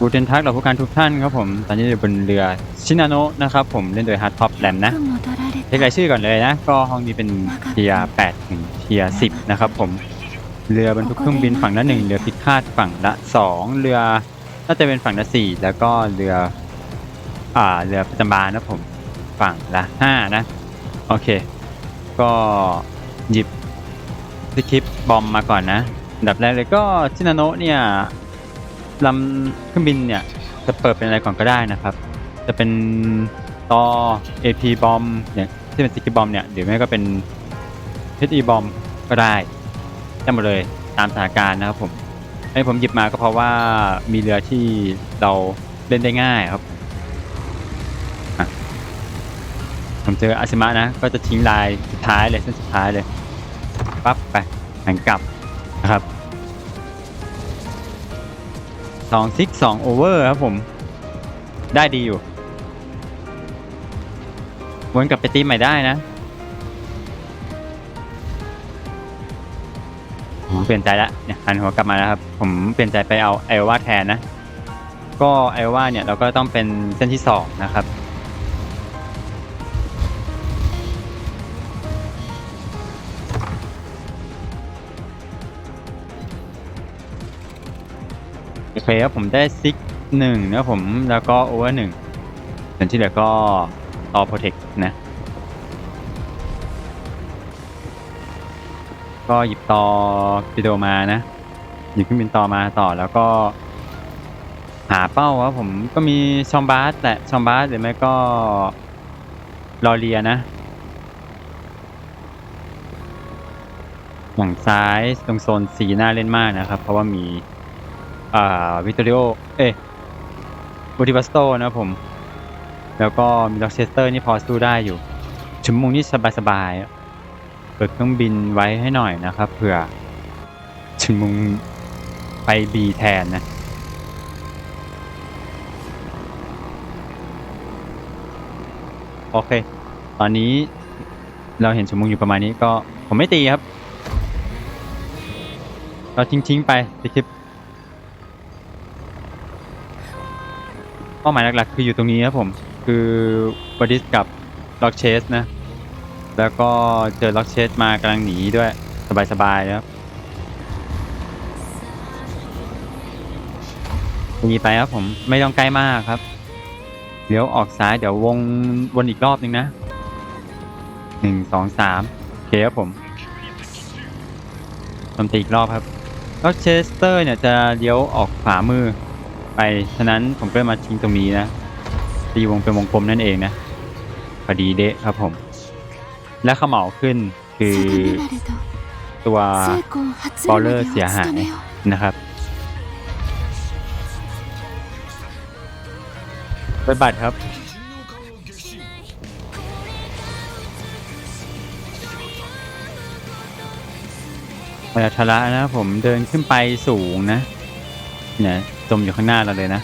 กูเทนทักเหล่าผู้การทุกท่านครับผม ตอนนี้อยู่บนเรือชินาโนนะครับผมเล่นโดยฮาร์ดท็อปแลมนะเรียรายชื่อก่อนเลยนะ ก็ห้องนี้เป็นเทียแปดถึงเทียสิบนะครับผมเรือบรรทุกเครื่องบินฝั่งละหนึ่งเรือพิฆาตฝั่งละสองเรือน่าจะเป็นฝั่งละสี่แล้วก็เรืออ่าเรือประจำบานนะผมฝั่งละห้านะโอเค ก็หยิบสคริปบอมมาก่อนนะอันดับแรกเลยก็ชินาโนเนี่ย ลำเครื่องบินเนี่ยจะเปิดเป็นอะไรก่อนก็ได้นะครับ จะเป็นต่อ AP บอมเนี่ยที่เป็นสกิบอมเนี่ยหรือไม่ก็เป็น HE บอมก็ได้ได้หมดเลยตามสถานการณ์นะครับผมไอ้ผมหยิบมาก็เพราะว่ามีเรือที่เราเล่นได้ง่ายครับผมเจออาชิมะนะ ก็จะทิ้งลายสุดท้ายเลยเส้นสุดท้ายเลยปั๊บไปหันกลับนะครับ สองซิกสองโอเวอร์ครับผม ได้ดีอยู่ วนกลับไปตีใหม่ได้นะผมเปลี่ยนใจแล้วเนี่ยหันหัวกลับมาแล้วครับ ผมเปลี่ยนใจไปเอาไอโอวาแทนนะ ก็ไอโอวาเนี่ยเราก็ต้องเป็นเส้นที่สองนะครับ โอเคครับผมได้ซิกหนึ่งนะผมแล้วก็โอเวอร์หนึ่งส่วนที่เหลือก็ต่อโปรเทคนะ ก็หยิบต่อวิโอมานะ หยิบขึ้นบินต่อมาต่อแล้วก็ หาเป้าครับผมก็มีชอมบาสแหละชอมบาสหรือไม่ก็ลอเรียนะฝั่งซ้ายตรงโซนสีหน้าเล่นมากนะครับ เพราะว่ามี อ่าวิตอริโอเอ๊ะบูติบัสโตนะครับผม แล้วก็มีล็อกเชสเตอร์นี่พอสู้ได้อยู่ชุมมุงนี่สบายๆเปิดเครื่องบินไว้ให้หน่อยนะครับเผื่อชุมมุงไปบีแทนนะโอเค ตอนนี้เราเห็นชุมมุงอยู่ประมาณนี้ก็ผมไม่ตีครับ เราทิ้งๆไปสคริป ป้าหมายหลักๆ คืออยู่ตรงนี้ครับผม คือบอดิสกับล็อกเชสนะ แล้วก็เจอล็อกเชสมากำลังหนีด้วย สบายๆนะครับหนีไปครับผมไม่ต้องใกล้มากครับ เดี๋ยวออกซ้ายเดี๋ยววงวนอีกรอบนึงนะหนึ่งสองสามโอเคครับผมโจมตีอีกรอบครับล็อกเชสเตอร์เนี่ยจะเลี้ยวออกขวามือ ไป ฉะนั้นผมก็มาทิ้งตรงนี้นะตีวงเป็นวงกลมนั่นเองนะพอดีเดะครับผม และขมเหลาขึ้นคือตัวบอลเลอร์เสียหายนะครับไปบัตครับพยาธระนะผมเดินขึ้นไปสูงนะ เนี่ยจมอยู่ข้างหน้าเราเลยนะ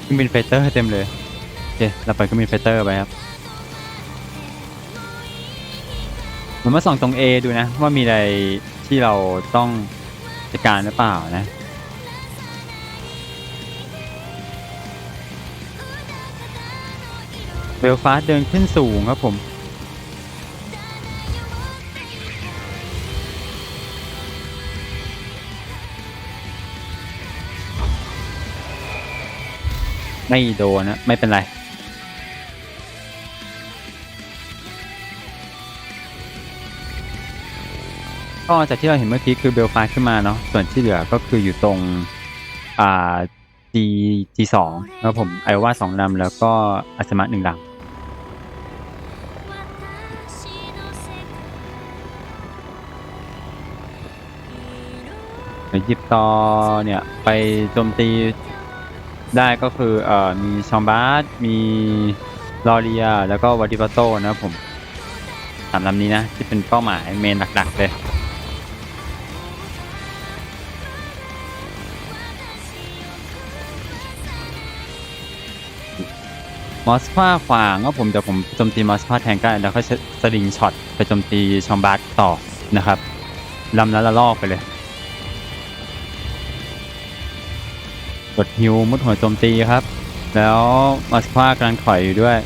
เครื่องบินไฟเตอร์เต็มเลยโอเคเราไปเครื่องบินไฟเตอร์ไปครับผมมาส่องตรง A ดูนะ ว่ามีอะไรที่เราต้องจัดการหรือเปล่านะเบลฟาสเดินขึ้นสูงครับผม ไม่โดนนะ ไม่เป็นไร ก็จากที่เราเห็นเมื่อกี้คือเบลฟาขึ้นมาเนาะส่วนที่เหลือก็คืออยู่ตรง อ่า G G สองนะครับผมไอว่าสองลำแล้วก็อัศมะหนึ่งลำหยิบต่อเนี่ย ไปโจมตี ได้ก็คือเอ่อมีชอมบาสมีลอเรีย แล้วก็วาดิปาโตนะครับผมสามลำนี้นะ ที่เป็นเป้าหมายเมนหลักๆเลยมอสฟาขวางก็ผมเดี๋ยวผมโจมตีมอสฟาแทนก็ได้แล้วก็สลิงช็อตไปโจมตีชอมบาร์ต่อนะครับลำละละลอกไปเลย กดฮิวมุดหัวโจมตีครับ แล้วมาสควากำลังถอยอยู่ด้วย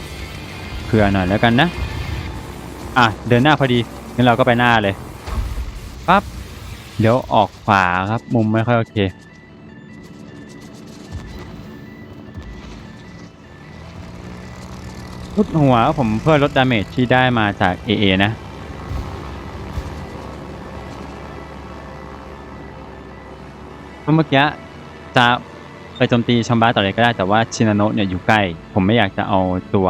เผื่อหน่อยแล้วกันนะ อะ เดินหน้าพอดีงั้นเราก็ไปหน้าเลยปั๊บเดี๋ยวออกขวาครับ มุมไม่ค่อยโอเคมุดหัวผมเพื่อลดดาเมจที่ได้มาจาก AA นะเพราะเมื่อกี้จะ ไปโจมตีชอมบาต่อเลยก็ได้แต่ว่าชินาโนะเนี่ยอยู่ใกล้ ผมไม่อยากจะเอาตัว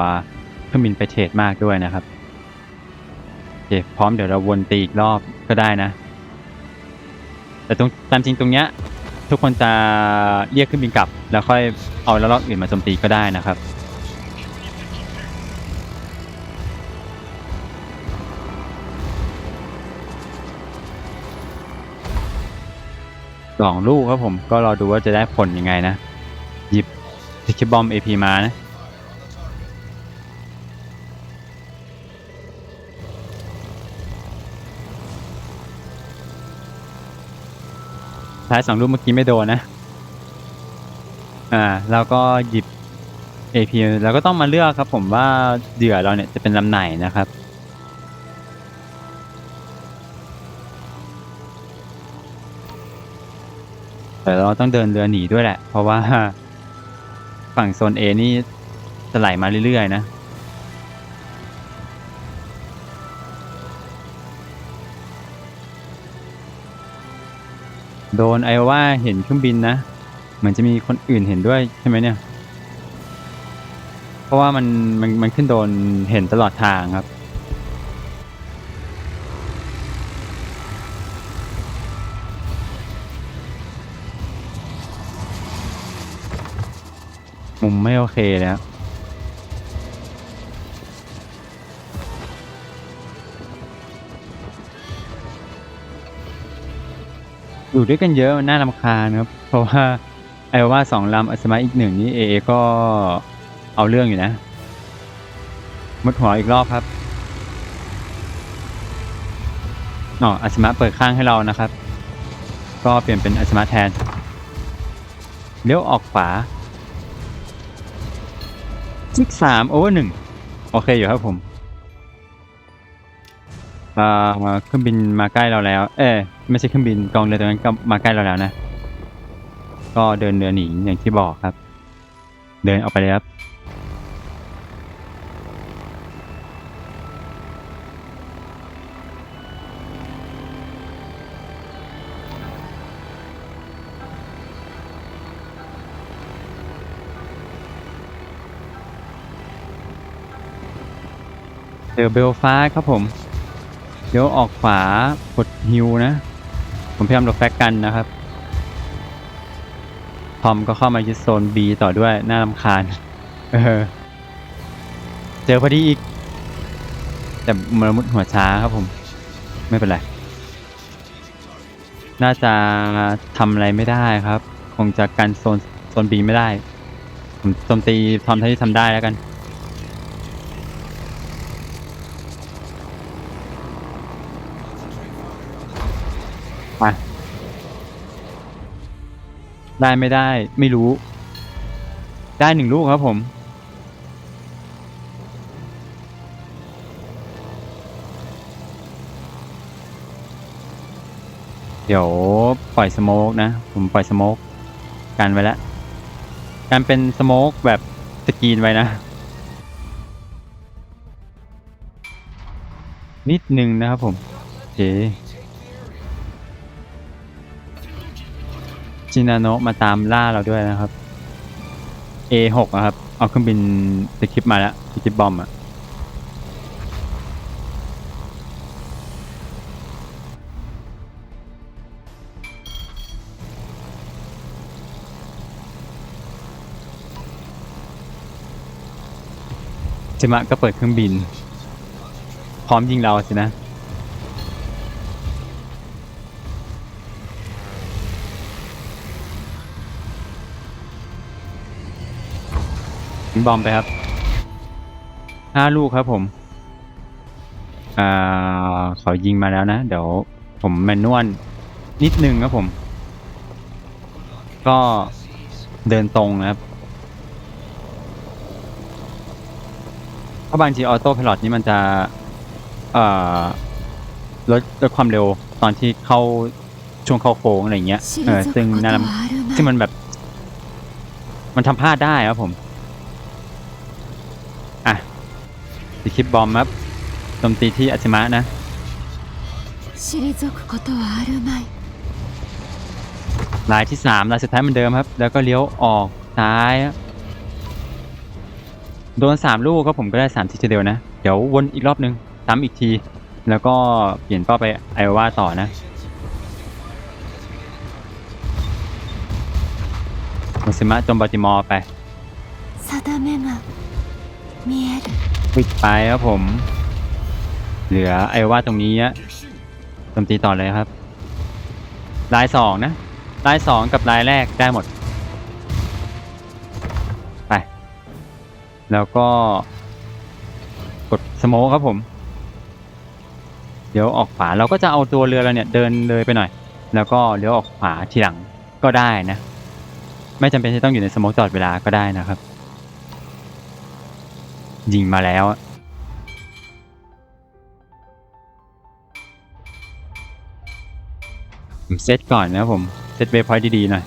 เครื่องบินไปเทรดมากด้วยนะครับโอเคพร้อมเดี๋ยวเราวนตีอีกรอบก็ได้นะ แต่ตรงตามจริงตรงเนี้ยทุกคนจะเรียกเครื่องบินกลับ แล้วค่อยเอาแล้วรอบอื่นมาโจมตีก็ได้นะครับ สองลูกครับผมก็รอดูว่าจะได้ผลยังไงนะ หยิบทิคบอม AP มานะท้ายสองลูกเมื่อกี้ไม่โดนนะ อ่าแล้วก็หยิบ AP แล้วก็ต้องมาเลือกครับผมว่าเหยื่อเราเนี่ยจะเป็นลำไหนนะครับ แต่เราต้องเดินเรือหนีด้วยแหละ เพราะว่าฝั่งโซน A นี่จะไหลมาเรื่อยๆนะโดนไอว่าเห็นเครื่องบินนะ เหมือนจะมีคนอื่นเห็นด้วยใช่ไหมเนี่ย เพราะว่ามันมันมันขึ้นโดนเห็นตลอดทางครับ มุมไม่โอเคเลยครับอยู่ด้วยกันเยอะมันน่ารำคาญครับ เพราะว่าไอว่าสองลำอัสมาอีกหนึ่งนี่เอก็เอาเรื่องอยู่นะมุดหัวอีกรอบครับอ๋ออัสมาเปิดข้างให้เรานะครับ ก็เปลี่ยนเป็นอัสมาแทนเลี้ยวออกขวา ซิกสามโอเวอร์หนึ่งโอเคอยู่ครับผมอ่าเครื่องบินมาใกล้เราแล้ว เอ้ไม่ใช่เครื่องบินกองเรือตรงนั้นก็มาใกล้เราแล้วนะ ก็เดินเรือหนีอย่างที่บอกครับ เดินออกไปเลยครับ เจอเบลฟ้าครับผม เดี๋ยวออกขวากดฮิวนะ ผมพยายามหลบแฟกกันนะครับ ทอมก็เข้ามายึดโซน B ต่อด้วย น่ารำคาญ เออ เจอพอดีอีก แต่มรมุดหัวช้าครับผม ไม่เป็นไร น่าจะทำอะไรไม่ได้ครับ คงจะกันโซนโซน B ไม่ได้ ผมโจมตีทอมเท่าที่ทำได้แล้วกัน มาได้ไม่ได้ไม่รู้ ได้หนึ่งลูกครับผม เดี๋ยวปล่อยสโมกนะ ผมปล่อยสโมกกันไว้แล้วการเป็นสโมกแบบสกรีนไว้นะ นิดนึงนะครับผมโอเค จินาโนะมาตามล่าเราด้วยนะครับ A6 นะครับ เอาเครื่องบินสคริปมาแล้วสคริปบอมอะจิมะก็เปิดเครื่องบิน พร้อมยิงเราสินะินบอมไปครับห้าลูกครับผม อ่าขอยิงมาแล้วนะ เดี๋ยวผมแมนนวลนิดนึงครับผม ก็เดินตรงนะครับเพราะบางทีออโต้พลอตนี่มันจะอ่าลดลดความเร็วตอนที่เข้าช่วงเข้าโค้งอะไรเงี้ย เออซึ่งน่ารำซึ่งมันแบบ มันทำพลาดได้ครับผม ติคลิปบอมครับโจมตีที่อาชิมะนะลายที่สา3ลายสุดท้ายเหมือนเดิมครับ แล้วก็เลี้ยวออกซ้าย โดนสามลูกก็ผมก็ได้สามทีเดียวนะ เดี๋ยววนอีกรอบนึงซ้ำอีกที แล้วก็เปลี่ยนเป้าไปไอว่าต่อนะมุสมะจมบาติมอไปซาดาเมะมีเอ ปิดไปครับผม เหลือไอโอวาตรงนี้อะโจมตีต่อเลยครับลายสองนะลายสองกับลายแรกได้หมด ไป แล้วก็กดสโมคครับผม เดี๋ยวออกขวาเราก็จะเอาตัวเรือเราเนี่ยเดินเลยไปหน่อย แล้วก็เลี้ยวออกขวาทีหลังก็ได้นะ ไม่จำเป็นที่ต้องอยู่ในสโมคตลอดเวลาก็ได้นะครับ ยิงมาแล้วอะผมเซตก่อนนะผม เซตเวพอยต์ดีๆหน่อย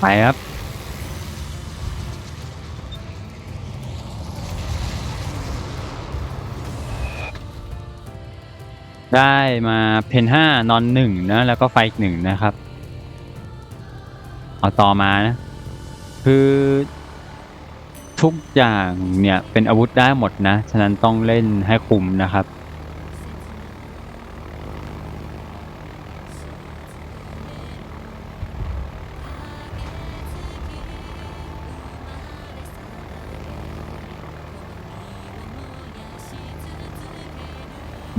ไปครับ ได้มาเพนห้านอนหนึ่งนะแล้วก็ไฟอีกหนึ่งนะครับ เอาต่อมานะคือทุกอย่างเนี่ยเป็นอาวุธได้หมดนะ ฉะนั้นต้องเล่นให้คุมนะครับ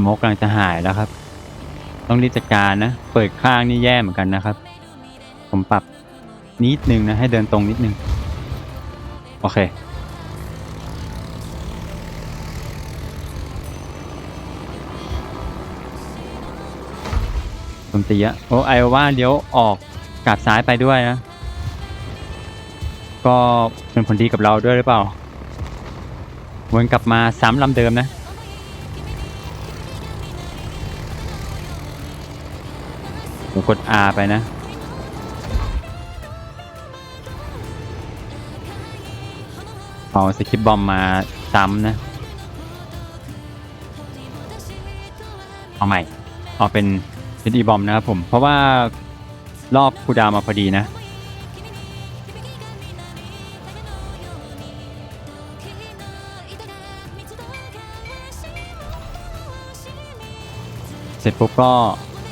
มกกำลังจะหายแล้วครับ ต้องรีบจัดการนะ เปิดข้างนี่แย่เหมือนกันนะครับ ผมปรับนิดนึงนะ ให้เดินตรงนิดนึง โอเค ผมตีอะโอ้ไอโอว่าเลี้ยวออกกลับซ้ายไปด้วยนะ ก็เป็นผลดีกับเราด้วยหรือเปล่าวนกลับมาซ้ำลำเดิมนะ กด R ไปนะ เอาสกิปบอมมาซ้ำนะ เอาใหม่ เอาเป็นเป็นอีบอมนะครับผม เพราะว่ารอบคูดามาพอดีนะเสร็จปุ๊บก็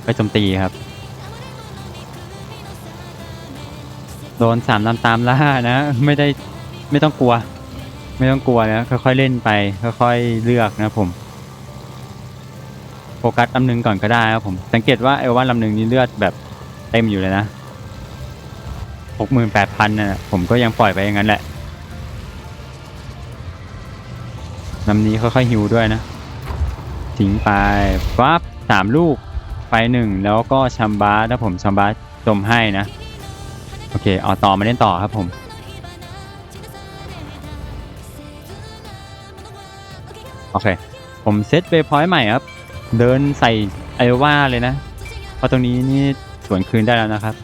ไปโจมตีครับ โดนสามลำตามล่านะ ไม่ได้ไม่ต้องกลัว ไม่ต้องกลัวนะค่อยๆเล่นไปค่อยๆเลือกนะผมโฟกัสลำหนึ่งก่อนก็ได้ครับผม สังเกตว่าไอ้ว่าลำหนึ่งนี่เลือดแบบเต็มอยู่เลยนะหกหมื่นแปดพันนะผมก็ยังปล่อยไปอย่างนั้นแหละลำนี้ค่อยๆฮิวด้วยนะทิ้งไปปั๊บสามลูกไฟหนึ่งแล้วก็ชัมบาถ้าผมชัมบาจมให้นะ โอเค เอาต่อมาเล่นต่อครับผม โอเค ผมเซตเวพอยต์ใหม่ครับ เดินใส่ไอว่าเลยนะ เพราะตรงนี้นี่สวนคืนได้แล้วนะครับ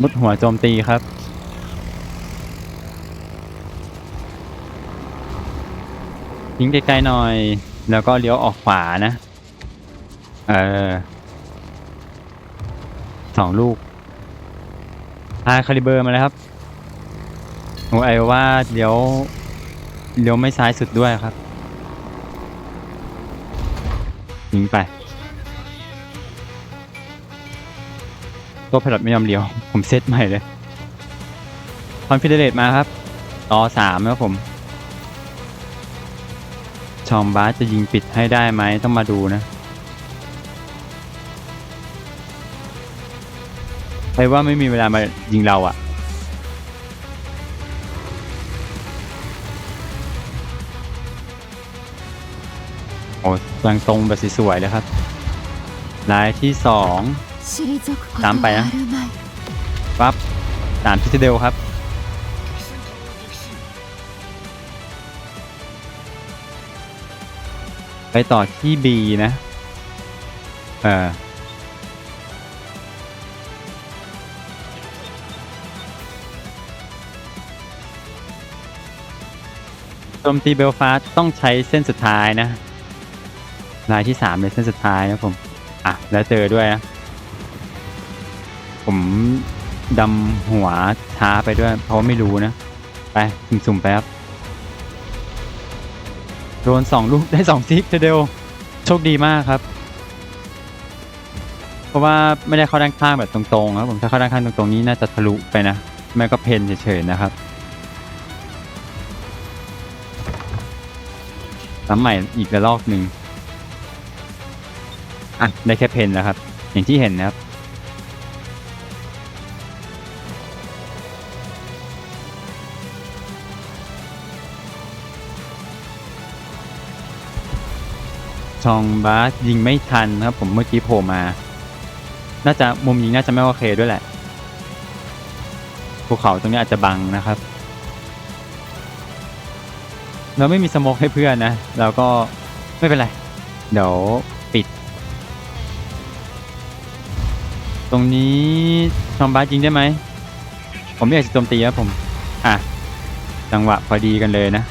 มุดหัวโจมตีครับ ทิ้งไกลๆหน่อย แล้วก็เลี้ยวออกขวานะ เออสองลูกพาคาลิเบอร์มาเลยครับโอ้ไอว่าเลี้ยวเลี้ยวไม่ซ้ายสุดด้วยครับยิงไป ตัวพลอตไม่ยอมเลี้ยว ผมเซตใหม่เลยคอนฟิเดเรตมาครับ ต่อสามครับผม ชองบาสจะยิงปิดให้ได้ไหมต้องมาดูนะใครว่าไม่มีเวลามายิงเราอะ่ะ โอ้กลางตรงแบบสวยๆเลยครับลายที่สองตามไปนะปั๊บตามที่เดลครับ ไปต่อที่ B นะ เออโจมตีเบลฟาสต้องใช้เส้นสุดท้ายนะ ลายที่สามเลยเส้นสุดท้ายนะผม อะ แล้วเจอด้วยนะ ผมดำหัวช้าไปด้วย เพราะไม่รู้นะ ไป สุ่มๆไปครับ โดนสองลูกได้สองซิกเทเดลโชคดีมากครับ เพราะว่าไม่ได้เข้าด้านข้างแบบตรงๆครับผมถ้าเข้าด้านข้างตรงๆนี้น่าจะทะลุไปนะไม่ก็เพนเฉยๆนะครับซ้ำใหม่อีกระลอกหนึ่งอะได้แค่เพนแล้วครับ อย่างที่เห็นนะครับ ชองบาสยิงไม่ทันครับ ผมเมื่อกี้โผล่มา น่าจะมุมยิงน่าจะไม่โอเคด้วยแหละภูเขาตรงนี้อาจจะบังนะครับ เราไม่มีสโมกให้เพื่อนนะเราก็ไม่เป็นไร เดี๋ยวปิด ตรงนี้ชองบาสยิงได้ไหมผมไม่อยากจะโจมตีครับผม อะ จังหวะพอดีกันเลยนะ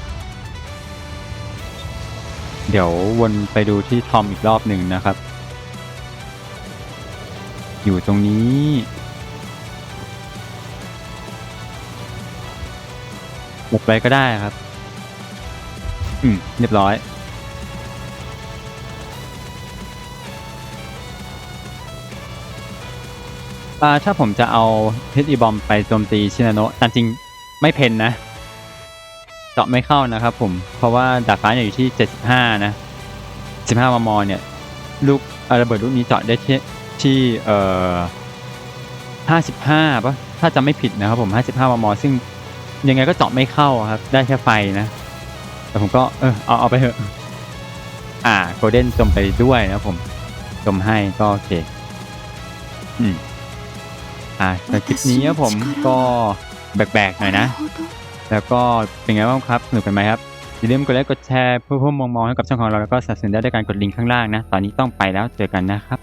เดี๋ยววนไปดูที่ทอมอีกรอบหนึ่งนะครับ อยู่ตรงนี้หลบไปก็ได้ครับ อืม เรียบร้อย อ่า ถ้าผมจะเอาเฮดอีบอมไปโจมตีชินาโนะตามจริงไม่เพนนะ จาะไม่เข้านะครับผม เพราะว่าดาบฟ้าเนี่ยอยู่ที่ 75 นะ 15 มม เนี่ยลูกระเบิดลูกนี้เจาะได้ที่ที่เอ่อ55ป่ะถ้าจำไม่ผิดนะครับผม 55 มม ซึ่งยังไงก็เจาะไม่เข้าครับ ได้แค่ไฟนะ แต่ผมก็เออเอาเอาไปเถอะ อ่าโกลเด้นจมไปด้วยนะผมจมให้ก็โอเค อืม อ่าแต่ลิปนี้ผมก็แบกๆหน่อยนะ แล้วก็เป็นไงบ้างครับสนุกกันไหมครับอย่าลืมกดไลค์กดแชร์เพื่อเพิ่มมองมองให้กับช่องของเราแล้วก็สนับสนุนได้ด้วยการกดลิงก์ข้างล่างนะ ตอนนี้ต้องไปแล้วเจอกันนะครับ